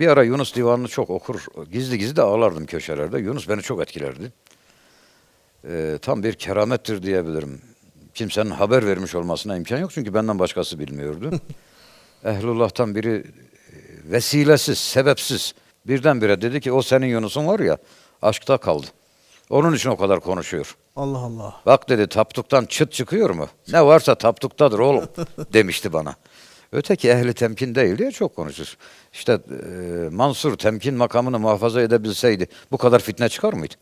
bir ara Yunus Divanı'nı çok okur. Gizli gizli de ağlardım köşelerde. Yunus beni çok etkilerdi. Ee, tam bir keramettir diyebilirim. Kimsenin haber vermiş olmasına imkan yok çünkü benden başkası bilmiyordu. Ehlullah'tan biri e, vesilesiz, sebepsiz birdenbire dedi ki o senin Yunus'un var ya aşkta kaldı. Onun için o kadar konuşuyor. Allah Allah. Bak dedi taptuktan çıt çıkıyor mu? Ne varsa taptuktadır oğlum demişti bana. Öteki ehli temkin değil diye çok konuşur. İşte e, Mansur temkin makamını muhafaza edebilseydi bu kadar fitne çıkar mıydı?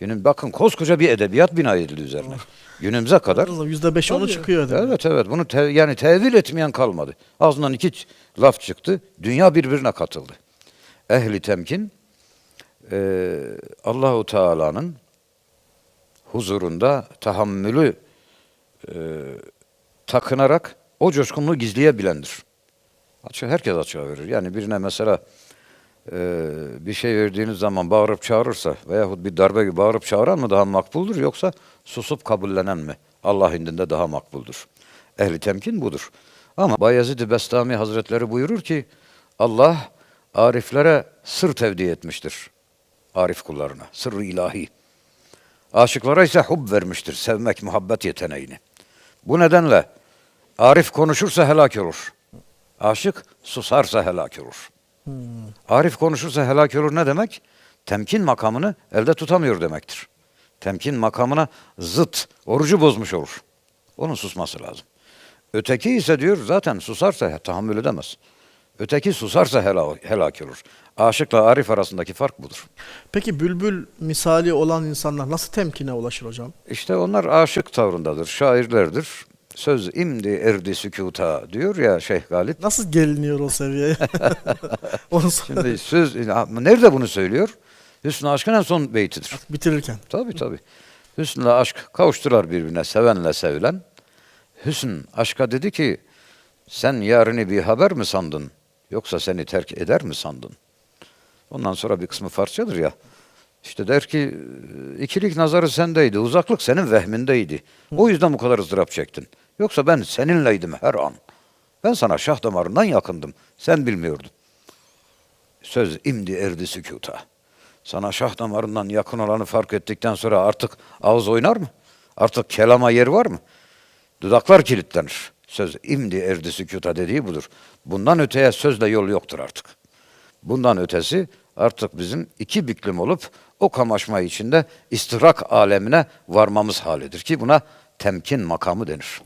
Günün bakın koskoca bir edebiyat bina edildi üzerine. Günümüze kadar. Yüzde beş onu çıkıyor. değil mi? Evet evet bunu te- yani tevil etmeyen kalmadı. Ağzından iki laf çıktı. Dünya birbirine katıldı. Ehli temkin e, Allahu Teala'nın huzurunda tahammülü e, takınarak o coşkunluğu gizleyebilendir. Açık, herkes açığa verir. Yani birine mesela e, bir şey verdiğiniz zaman bağırıp çağırırsa veyahut bir darbe gibi bağırıp çağıran mı daha makbuldur yoksa susup kabullenen mi? Allah indinde daha makbuldur. Ehli temkin budur. Ama Bayezid-i Bestami Hazretleri buyurur ki Allah ariflere sır tevdi etmiştir. Arif kullarına. Sırrı ilahi. Aşıklara ise hub vermiştir. Sevmek, muhabbet yeteneğini. Bu nedenle arif konuşursa helak olur. Aşık susarsa helak olur. Arif konuşursa helak olur ne demek? Temkin makamını elde tutamıyor demektir. Temkin makamına zıt, orucu bozmuş olur. Onun susması lazım. Öteki ise diyor zaten susarsa tahammül edemez. Öteki susarsa hela- helak olur. Aşıkla arif arasındaki fark budur. Peki bülbül misali olan insanlar nasıl temkine ulaşır hocam? İşte onlar aşık tavrındadır, şairlerdir. Söz imdi erdi sükuta diyor ya Şeyh Galip. Nasıl geliniyor o seviyeye? Onu Şimdi söz nerede bunu söylüyor? Hüsnü aşkın en son beytidir. bitirirken. Tabii tabii. Hüsnü'yle aşk kavuştular birbirine sevenle sevilen. Hüsn aşka dedi ki sen yarını bir haber mi sandın yoksa seni terk eder mi sandın? Ondan sonra bir kısmı Farsçadır ya. İşte der ki ikilik nazarı sendeydi, uzaklık senin vehmindeydi. O yüzden bu kadar ızdırap çektin. Yoksa ben seninleydim her an. Ben sana şah damarından yakındım. Sen bilmiyordun. Söz imdi erdi sükuta. Sana şah damarından yakın olanı fark ettikten sonra artık ağız oynar mı? Artık kelama yer var mı? Dudaklar kilitlenir. Söz imdi erdi sükuta dediği budur. Bundan öteye sözle yol yoktur artık. Bundan ötesi artık bizim iki büklüm olup o kamaşma içinde istihrak alemine varmamız halidir ki buna temkin makamı denir.